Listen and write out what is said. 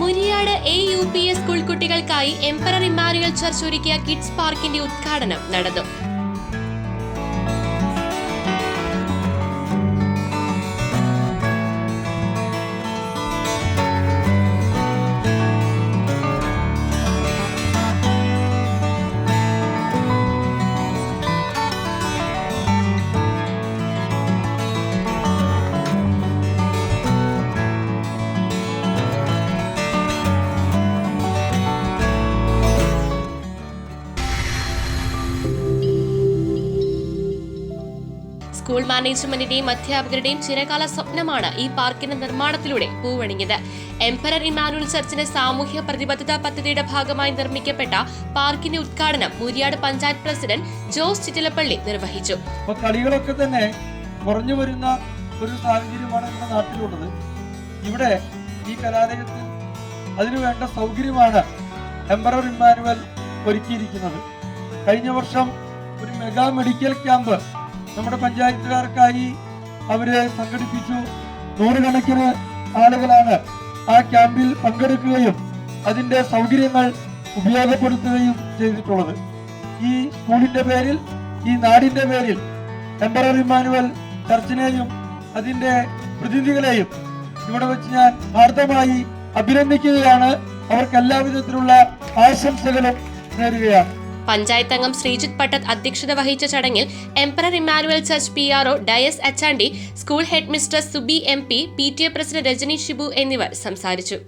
Muriyad A U P S school കുട്ടികൾക്കായി emperor Emmanuel church ഒരുക്കിയ kids പാർക്കിന്റെ ഉദ്ഘാടനം നടന്നു. സ്കൂൾ മാനേജ്മെന്റിന്റെയും അധ്യാപകരുടെയും ചിരകാല സ്വപ്നമാണ് ഈ പാർക്കിന്റെ നിർമ്മാണത്തിലൂടെ പൂവണിഞ്ഞത്. എംപറർ ഇമാനുവൽ ചർച്ചിന്റെ സാമൂഹ്യ പ്രതിബദ്ധത പദ്ധതിയുടെ ഭാഗമായി നിർമ്മിക്കപ്പെട്ട പാർക്കിന്റെ ഉദ്ഘാടനം മുരിയാട് പഞ്ചായത്ത് പ്രസിഡന്റ് ജോസ് ചിറ്റിലപ്പള്ളി നിർവഹിച്ചു. കളികളൊക്കെ തന്നെ കുറഞ്ഞു വരുന്ന ഒരു സാഹചര്യമാണ് നമ്മുടെ നാട്ടിലുള്ളത്. ഇവിടെ ഈ കലാലയത്തിൽ അതിനു വേണ്ട സൗകര്യമാണ് എംപറർ ഇമ്മാനുവൽ ഒരുക്കിയിരിക്കുന്നത്. കഴിഞ്ഞ വർഷം ഒരു മെഗാ മെഡിക്കൽ ക്യാമ്പ് നമ്മുടെ പഞ്ചായത്തുകാർക്കായി അവർ സംഘടിപ്പിച്ചു. നൂറുകണക്കിന് ആളുകളാണ് ആ ക്യാമ്പിൽ പങ്കെടുക്കുകയും അതിന്റെ സൗകര്യങ്ങൾ ഉപയോഗപ്പെടുത്തുകയും ചെയ്തിട്ടുള്ളത്. ഈ സ്കൂളിന്റെ പേരിൽ ഈ നാടിന്റെ പേരിൽ എംബറർ ഇമ്മാനുവൽ ചർച്ചിനെയും അതിന്റെ പ്രതിനിധികളെയും ഇവിടെ വെച്ച് ഞാൻ ഹാർദമായി അഭിനന്ദിക്കുകയാണ്. അവർക്ക് എല്ലാവിധത്തിലുള്ള ആശംസകളും നേരുകയാണ്. പഞ്ചായത്ത് അംഗം ശ്രീജിത് പട്ടത് അധ്യക്ഷത വഹിച്ച ചടങ്ങിൽ emperor Emmanuel church P R O Dias Achandi school head mister Subi M P P T A president Rajani Shibu എന്നിവർ സംസാരിച്ചു.